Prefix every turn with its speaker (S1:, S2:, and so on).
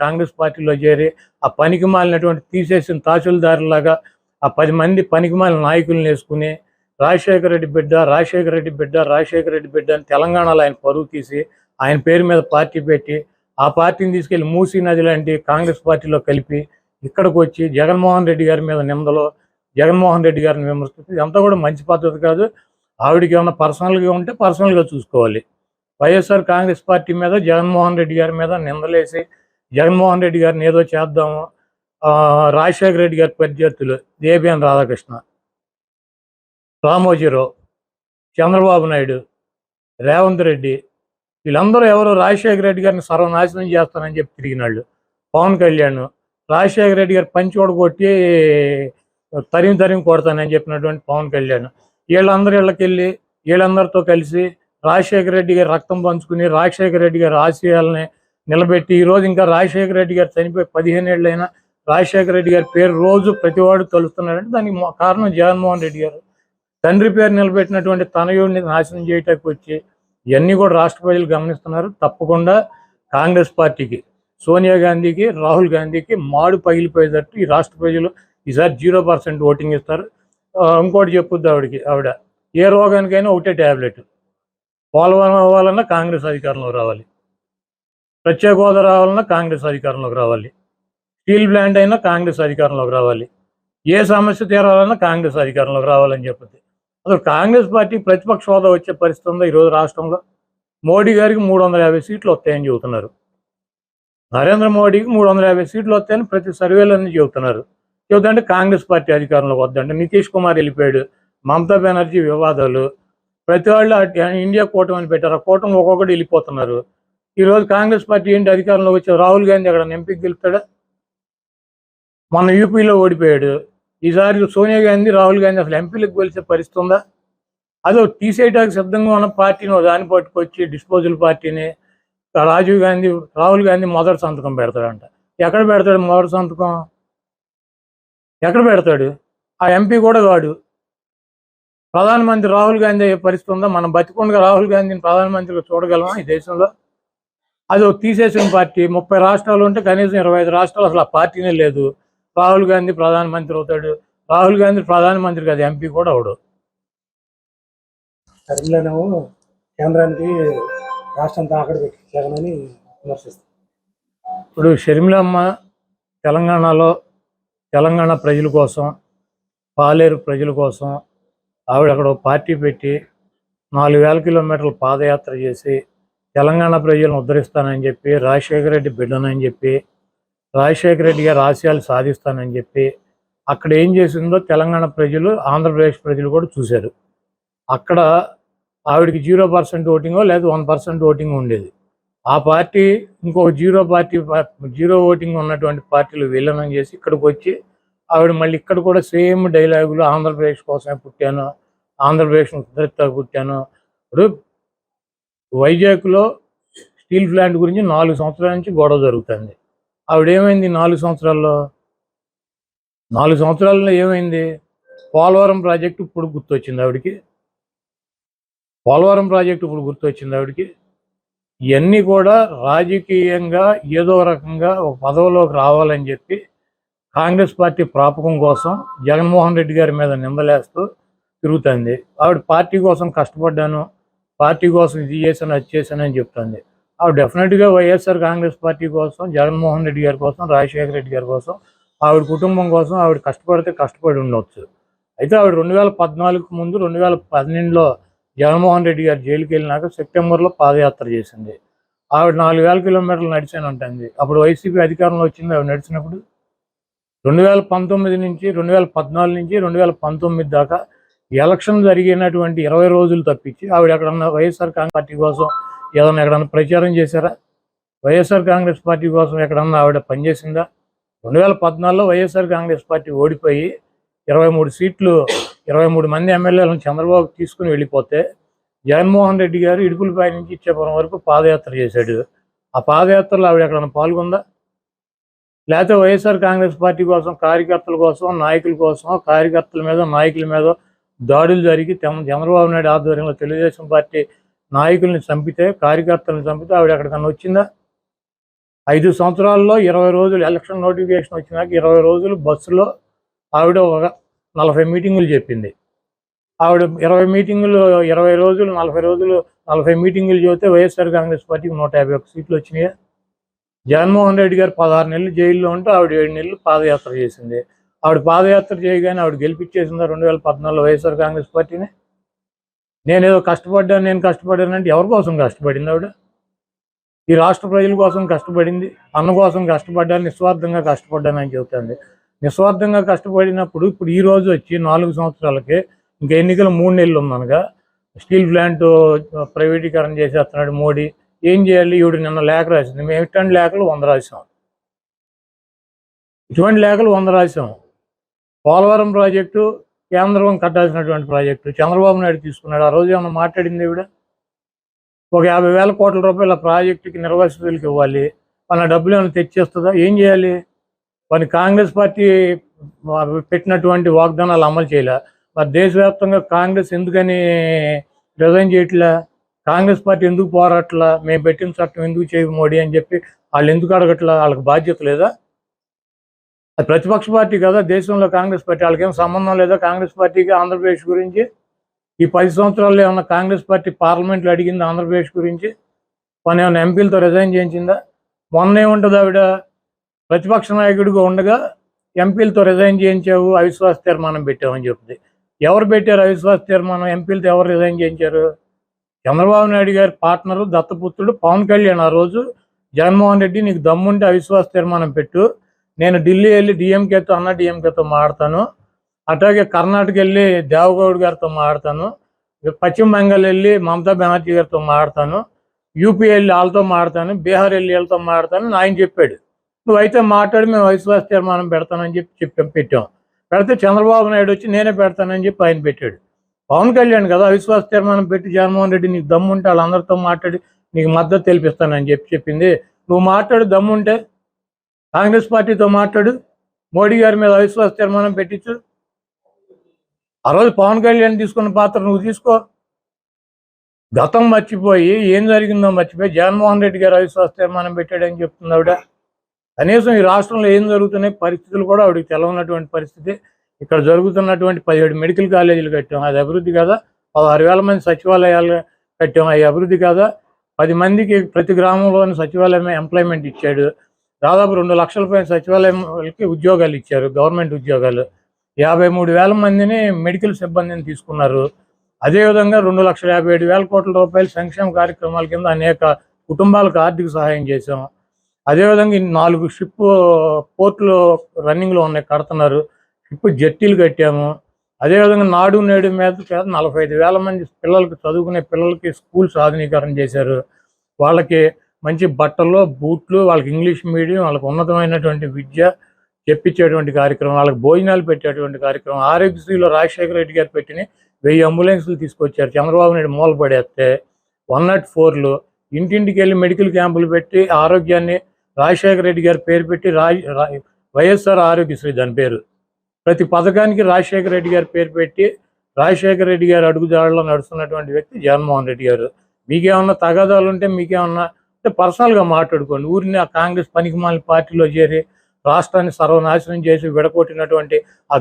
S1: కాంగ్రెస్ పార్టీలో చేరి ఆ పనికి మాలినటువంటి తీసేసిన తహసీల్దారులాగా ఆ పది మంది పనికి మాలిన నాయకులను వేసుకుని రాజశేఖర రెడ్డి బిడ్డ రాజశేఖర రెడ్డి బిడ్డ రాజశేఖర రెడ్డి బిడ్డ అని తెలంగాణలో ఆయన పరువు తీసి ఆయన పేరు మీద పార్టీ పెట్టి ఆ పార్టీని తీసుకెళ్ళి మూసీ నది లాంటి కాంగ్రెస్ పార్టీలో కలిపి ఇక్కడికి వచ్చి జగన్మోహన్ రెడ్డి గారి మీద నిందలో జగన్మోహన్ రెడ్డి గారిని విమర్శిస్తుంది ఇదంతా కూడా మంచి పద్ధతి కాదు. ఆవిడకి ఏమైనా పర్సనల్గా ఉంటే పర్సనల్గా చూసుకోవాలి. వైఎస్ఆర్ కాంగ్రెస్ పార్టీ మీద జగన్మోహన్ రెడ్డి గారి మీద నిందలేసి జగన్మోహన్ రెడ్డి గారిని ఏదో చేద్దాము ఆ, రాజశేఖర రెడ్డి గారి ప్రత్యర్థులు దేబిఎన్ రాధాకృష్ణ రామోజీరావు చంద్రబాబు నాయుడు రేవంత్ రెడ్డి వీళ్ళందరూ ఎవరు రాజశేఖర రెడ్డి గారిని సర్వనాశనం చేస్తానని చెప్పి తిరిగినాళ్ళు. పవన్ కళ్యాణ్ రాజశేఖర రెడ్డి గారు పంచి కొట్టి తరిమి తరిమి కొడతానని చెప్పినటువంటి పవన్ కళ్యాణ్. వీళ్ళందరూ వీళ్ళకెళ్ళి వీళ్ళందరితో కలిసి రాజశేఖర రెడ్డి గారి రక్తం పంచుకుని రాజశేఖర రెడ్డి గారి ఆశయాలని నిలబెట్టి ఈ రోజు ఇంకా రాజశేఖర రెడ్డి గారు చనిపోయి పదిహేను ఏళ్ళైనా రాజశేఖర రెడ్డి గారి పేరు రోజు ప్రతివాడు తలుస్తున్నాడంటే దానికి కారణం జగన్మోహన్ రెడ్డి గారు. తండ్రి పేరు నిలబెట్టినటువంటి తనయుడిని నాశనం చేయటానికి వచ్చి ఇవన్నీ కూడా రాష్ట్ర ప్రజలు గమనిస్తున్నారు. తప్పకుండా కాంగ్రెస్ పార్టీకి సోనియా గాంధీకి రాహుల్ గాంధీకి మాడు పగిలిపోయేటట్టు ఈ రాష్ట్ర ప్రజలు ఈసారి జీరో పర్సెంట్ ఓటింగ్ ఇస్తారు. ఇంకోటి చెప్పుద్ది ఆవిడకి ఆవిడ ఏ రోగానికైనా ఒకటే ట్యాబ్లెట్ పోలవరం అవ్వాలన్నా కాంగ్రెస్ అధికారంలో రావాలి. ప్రత్యేక హోదా రావాలన్నా కాంగ్రెస్ అధికారంలోకి రావాలి. స్టీల్ ప్లాంట్ అయినా కాంగ్రెస్ అధికారంలోకి రావాలి. ఏ సమస్య తీరాలన్నా కాంగ్రెస్ అధికారంలోకి రావాలని చెప్పింది అసలు కాంగ్రెస్ పార్టీ ప్రతిపక్ష హోదా వచ్చే పరిస్థితి ఉందా ఈరోజు రాష్ట్రంలో? మోడీ గారికి మూడు వందల యాభై సీట్లు వస్తాయని చెబుతున్నారు. నరేంద్ర మోడీకి మూడు వందల యాభై సీట్లు వస్తాయని ప్రతి సర్వేలన్నీ చెబుతున్నారు. చెబుతుంటే కాంగ్రెస్ పార్టీ అధికారంలోకి వద్దంటే నితీష్ కుమార్ వెళ్ళిపోయాడు. మమతా బెనర్జీ వివాదాలు. ప్రతి వాళ్ళు అటు ఇండియా కూటమి పెట్టారు. ఆ కూటమి ఒక్కొక్కటి వెళ్ళిపోతున్నారు. ఈరోజు కాంగ్రెస్ పార్టీ ఏంటి అధికారంలోకి వచ్చి రాహుల్ గాంధీ అక్కడ ఎంపీకి గెలుపుతాడా? మొన్న యూపీలో ఓడిపోయాడు. ఈసారి సోనియా గాంధీ రాహుల్ గాంధీ అసలు ఎంపీలకు గెలిచే పరిస్థితి ఉందా? అదో తీసేయటానికి సిద్ధంగా ఉన్న పార్టీని దాన్ని పట్టుకొచ్చి డిస్పోజల్ పార్టీని రాజీవ్ గాంధీ రాహుల్ గాంధీ మొదటి సంతకం పెడతాడంట. ఎక్కడ పెడతాడు మొదటి సంతకం? ఎక్కడ పెడతాడు? ఆ ఎంపీ కూడా కాడు. ప్రధానమంత్రి రాహుల్ గాంధీ అయ్యే పరిస్థితి ఉందా? మనం బతికుండగా రాహుల్ గాంధీని ప్రధానమంత్రిగా చూడగలమా ఈ దేశంలో? అది తీసేసిన పార్టీ. ముప్పై రాష్ట్రాలు ఉంటే కనీసం ఇరవై ఐదు రాష్ట్రాలు అసలు ఆ పార్టీనే లేదు. రాహుల్ గాంధీ ప్రధానమంత్రి అవుతాడు. రాహుల్ గాంధీ ప్రధానమంత్రి కాదు ఎంపీ కూడా అవడు.
S2: కరీంలోనేమో కేంద్రానికి రాష్ట్రం తాకడ పెట్టి జగనని విమర్శిస్తారు.
S1: ఇప్పుడు షర్మిలమ్మ తెలంగాణలో తెలంగాణ ప్రజల కోసం పాలేరు ప్రజల కోసం ఆవిడ అక్కడ పార్టీ పెట్టి నాలుగు వేల కిలోమీటర్ల పాదయాత్ర చేసి తెలంగాణ ప్రజలను ఉద్ధరిస్తానని చెప్పి రాజశేఖర రెడ్డి బిడ్డనని చెప్పి రాజశేఖర రెడ్డి గారి ఆశయాలు సాధిస్తానని చెప్పి అక్కడ ఏం చేసిందో తెలంగాణ ప్రజలు ఆంధ్రప్రదేశ్ ప్రజలు కూడా చూశారు. అక్కడ ఆవిడకి జీరో పర్సెంట్ ఓటింగో లేదా వన్ పర్సెంట్ ఓటింగ్ ఉండేది. ఆ పార్టీ ఇంకో జీరో పార్టీ జీరో ఓటింగ్ ఉన్నటువంటి పార్టీలు విలీనం చేసి ఇక్కడికి వచ్చి ఆవిడ మళ్ళీ ఇక్కడ కూడా సేమ్ డైలాగులు ఆంధ్రప్రదేశ్ కోసమే పుట్టాను ఆంధ్రప్రదేశ్ ఉద్ధరిత పుట్టాను ఇప్పుడు వైజాగ్లో స్టీల్ ప్లాంట్ గురించి నాలుగు సంవత్సరాల నుంచి గొడవ జరుగుతుంది. ఆవిడ ఏమైంది నాలుగు సంవత్సరాల్లో? నాలుగు సంవత్సరాల్లో ఏమైంది? పోలవరం ప్రాజెక్టు ఇప్పుడు గుర్తొచ్చింది ఆవిడకి. పోలవరం ప్రాజెక్టు ఇప్పుడు గుర్తొచ్చింది ఆవిడకి. ఇవన్నీ కూడా రాజకీయంగా ఏదో రకంగా ఒక పదవిలోకి రావాలని చెప్పి కాంగ్రెస్ పార్టీ ప్రాపకం కోసం జగన్మోహన్ రెడ్డి గారి మీద నిందలేస్తూ తిరుగుతుంది. ఆవిడ పార్టీ కోసం కష్టపడ్డాను. పార్టీ కోసం ఇది చేశాను అది చేశాను అని చెప్తుంది. ఆవిడ డెఫినెట్గా వైఎస్ఆర్ కాంగ్రెస్ పార్టీ కోసం జగన్మోహన్ రెడ్డి గారి కోసం రాజశేఖర రెడ్డి గారి కోసం ఆవిడ కుటుంబం కోసం ఆవిడ కష్టపడితే కష్టపడి ఉండవచ్చు అయితే ఆవిడ రెండు వేల పద్నాలుగు ముందు రెండు వేల పన్నెండులో జగన్మోహన్ రెడ్డి గారు జైలుకి వెళ్ళినాక సెప్టెంబర్లో పాదయాత్ర చేసింది. ఆవిడ నాలుగు వేల కిలోమీటర్లు నడిచాను అంటుంది. అప్పుడు వైసీపీ అధికారంలో వచ్చింది ఆవిడ నడిచినప్పుడు? రెండు వేల పంతొమ్మిది నుంచి రెండు వేల పద్నాలుగు నుంచి రెండు వేల పంతొమ్మిది దాకా ఎలక్షన్ జరిగినటువంటి ఇరవై రోజులు తప్పించి ఆవిడ ఎక్కడన్నా వైఎస్ఆర్ కాంగ్రెస్ పార్టీ కోసం ఏదన్నా ఎక్కడన్నా ప్రచారం చేశారా? వైఎస్ఆర్ కాంగ్రెస్ పార్టీ కోసం ఎక్కడన్నా ఆవిడ పనిచేసిందా? రెండు వేల పద్నాలుగులో వైఎస్ఆర్ కాంగ్రెస్ పార్టీ ఓడిపోయి ఇరవై మూడు సీట్లు ఇరవై మూడు మంది ఎమ్మెల్యేలను చంద్రబాబు తీసుకుని వెళ్ళిపోతే జగన్మోహన్ రెడ్డి గారు ఇడుపులపై నుంచి ఇచ్చేపురం వరకు పాదయాత్ర చేశాడు. ఆ పాదయాత్రలో ఆవిడ ఎక్కడన్నా పాల్గొందా? లేకపోతే వైఎస్ఆర్ కాంగ్రెస్ పార్టీ కోసం కార్యకర్తల కోసం నాయకుల కోసం కార్యకర్తల మీద నాయకుల మీద దాడులు జరిగి తెమ- చంద్రబాబు నాయుడు ఆధ్వర్యంలో తెలుగుదేశం పార్టీ నాయకుల్ని చంపితే కార్యకర్తలను చంపితే ఆవిడ ఎక్కడికన్నా వచ్చిందా? ఐదు సంవత్సరాల్లో ఇరవై రోజులు ఎలక్షన్ నోటిఫికేషన్ వచ్చినాక ఇరవై రోజులు బస్సులో ఆవిడ ఒక నలభై మీటింగులు చెప్పింది. ఆవిడ ఇరవై మీటింగులు ఇరవై రోజులు నలభై రోజులు నలభై మీటింగులు చెబితే వైఎస్ఆర్ కాంగ్రెస్ పార్టీకి నూట యాభై ఒక్క సీట్లు వచ్చినాయి? జగన్మోహన్ రెడ్డి గారు పదహారు నెలలు జైల్లో ఉంటే ఆవిడ ఏడు నెలలు పాదయాత్ర చేసింది. ఆవిడ పాదయాత్ర చేయగానే ఆవిడ గెలిపించేసిందా రెండు వేల పద్నాలుగులో వైఎస్ఆర్ కాంగ్రెస్ పార్టీని. నేనేదో కష్టపడ్డాను నేను కష్టపడ్డానంటే ఎవరి కోసం కష్టపడింది ఆవిడ? ఈ రాష్ట్ర ప్రజల కోసం కష్టపడింది అన్న కోసం కష్టపడ్డాను నిస్వార్థంగా కష్టపడ్డాను అని చెబుతుంది. నిస్వార్థంగా కష్టపడినప్పుడు ఇప్పుడు ఈ రోజు వచ్చి నాలుగు సంవత్సరాలకి ఇంకా ఎన్నికలు మూడు నెలలు ఉందనగా స్టీల్ ప్లాంట్ ప్రైవేటీకరణ చేసేస్తున్నాడు మోడీ. ఏం చేయాలి? ఈవిడ నిన్న లేఖ రాసింది. మేము ఇటువంటి లేఖలు వంద రాసాం. ఇటువంటి లేఖలు వంద రాసాం. పోలవరం ప్రాజెక్టు కేంద్రం కట్టాల్సినటువంటి ప్రాజెక్టు. చంద్రబాబు నాయుడు తీసుకున్నాడు. ఆ రోజు ఏమన్నా మాట్లాడింది ఈవిడ? ఒక యాభై వేల కోట్ల రూపాయల ప్రాజెక్టుకి నిర్వాసితులకు ఇవ్వాలి. మన డబ్బులు ఏమైనా తెచ్చేస్తుందా? ఏం చేయాలి? మరి కాంగ్రెస్ పార్టీ పెట్టినటువంటి వాగ్దానాలు అమలు చేయలే. మరి దేశవ్యాప్తంగా కాంగ్రెస్ ఎందుకని రిజైన్ చేయట్లే? కాంగ్రెస్ పార్టీ ఎందుకు పోరాట్లా? మేము పెట్టిన చట్టం ఎందుకు చేయ మోడీ అని చెప్పి వాళ్ళు ఎందుకు అడగట్లా? వాళ్ళకి బాధ్యత లేదా? అది ప్రతిపక్ష పార్టీ కదా? దేశంలో కాంగ్రెస్ పార్టీ వాళ్ళకేం సంబంధం లేదా? కాంగ్రెస్ పార్టీకి ఆంధ్రప్రదేశ్ గురించి ఈ పది సంవత్సరాల్లో ఏమన్నా కాంగ్రెస్ పార్టీ పార్లమెంట్లో అడిగింది ఆంధ్రప్రదేశ్ గురించి? మన ఏమైనా ఎంపీలతో రిజైన్ చేయించిందా? మొన్న ఏముంటుంది ఆవిడ. ప్రతిపక్ష నాయకుడిగా ఉండగా ఎంపీలతో రిజైన్ చేయించావు అవిశ్వాస తీర్మానం పెట్టామని చెప్తుంది ఎవరు పెట్టారు అవిశ్వాస తీర్మానం? ఎంపీలతో ఎవరు రిజైన్ చేయించారు? చంద్రబాబు నాయుడు గారి పార్ట్నరు దత్తపుత్రుడు పవన్ కళ్యాణ్ ఆ రోజు. జగన్మోహన్ రెడ్డి నీకు దమ్ముంటే అవిశ్వాస తీర్మానం పెట్టు. నేను ఢిల్లీ వెళ్ళి డిఎంకేతో అన్న డిఎంకేతో మాడతాను. అట్లాగే కర్ణాటక వెళ్ళి దేవగౌడ్ గారితో మాడతాను. పశ్చిమ బెంగాల్ వెళ్ళి మమతా బెనర్జీ గారితో మాడతాను. యూపీ వెళ్ళి వాళ్ళతో మాడతాను. బీహార్ వెళ్ళి వీళ్ళతో మాడతాను. ఆయన చెప్పాడు. నువ్వైతే మాట్లాడి మేము అవిశ్వాస తీర్మానం పెడతానని చెప్పి చెప్పాం పెట్టాం. పెడితే చంద్రబాబు నాయుడు వచ్చి నేనే పెడతానని చెప్పి ఆయన పెట్టాడు. పవన్ కళ్యాణ్ కదా అవిశ్వాస తీర్మానం పెట్టి జగన్మోహన్ రెడ్డి నీకు దమ్ముంటే వాళ్ళందరితో మాట్లాడి నీకు మద్దతు తెలిపిస్తానని చెప్పి చెప్పింది. నువ్వు మాట్లాడు దమ్ముంటే కాంగ్రెస్ పార్టీతో మాట్లాడు మోడీ గారి మీద అవిశ్వాస తీర్మానం పెట్టించు. ఆ రోజు పవన్ కళ్యాణ్ తీసుకున్న పాత్ర నువ్వు తీసుకో. గతం మర్చిపోయి ఏం జరిగిందో మర్చిపోయి జగన్మోహన్ రెడ్డి గారు అవిశ్వాస తీర్మానం పెట్టాడని చెప్తుంది ఆవిడ. కనీసం ఈ రాష్ట్రంలో ఏం జరుగుతున్నాయి పరిస్థితులు కూడా ఆవిడకి తెలవనటువంటి పరిస్థితి. ఇక్కడ జరుగుతున్నటువంటి పదిహేడు మెడికల్ కాలేజీలు కట్టాం అది అభివృద్ధి కాదా? పదహారు వేల మంది సచివాలయాలు కట్టాం అది అభివృద్ధి కాదా? పది మందికి ప్రతి గ్రామంలోని సచివాలయం ఎంప్లాయ్మెంట్ ఇచ్చాడు. దాదాపు రెండు లక్షల పైన సచివాలయంకి ఉద్యోగాలు ఇచ్చారు గవర్నమెంట్ ఉద్యోగాలు. యాభై మూడు వేల మందిని మెడికల్ సిబ్బందిని తీసుకున్నారు. అదేవిధంగా రెండు లక్షల యాభై ఏడు వేల కోట్ల రూపాయల సంక్షేమ కార్యక్రమాల కింద అనేక కుటుంబాలకు ఆర్థిక సహాయం చేశాం. అదేవిధంగా నాలుగు షిప్ పోర్టులు రన్నింగ్లో ఉన్నాయి కడుతున్నారు. షిప్ జట్టీలు కట్టాము. అదేవిధంగా నాడు నేడు మీద చేత నలభై ఐదు వేల మంది పిల్లలకి చదువుకునే పిల్లలకి స్కూల్స్ ఆధునీకరణ చేశారు. వాళ్ళకి మంచి బట్టలు బూట్లు వాళ్ళకి ఇంగ్లీష్ మీడియం వాళ్ళకి ఉన్నతమైనటువంటి విద్య చెప్పించేటువంటి కార్యక్రమం వాళ్ళకి భోజనాలు పెట్టేటువంటి కార్యక్రమం. ఆరోగ్యశ్రీలో రాజశేఖర రెడ్డి గారు పెట్టిన వెయ్యి అంబులెన్సులు తీసుకొచ్చారు. చంద్రబాబు నాయుడు మూల పడేస్తే వన్ నాట్ ఫోర్లు ఇంటింటికి వెళ్ళి మెడికల్ క్యాంపులు పెట్టి ఆరోగ్యాన్ని రాజశేఖర రెడ్డి గారు పేరు పెట్టి రాజ్ వైఎస్ఆర్ ఆరోగ్యశ్రీ దాని పేరు. ప్రతి పథకానికి రాజశేఖర రెడ్డి గారు పేరు పెట్టి రాజశేఖర రెడ్డి గారు అడుగుదాడులో నడుస్తున్నటువంటి వ్యక్తి జగన్మోహన్ రెడ్డి గారు. మీకేమన్నా తగాదాలు ఉంటే మీకేమన్నా పర్సనల్గా మాట్లాడుకోండి. ఊరిని ఆ కాంగ్రెస్ పనికిమాలిన పార్టీలో చేరి రాష్ట్రాన్ని సర్వనాశనం చేసి విడగొట్టినటువంటి ఆ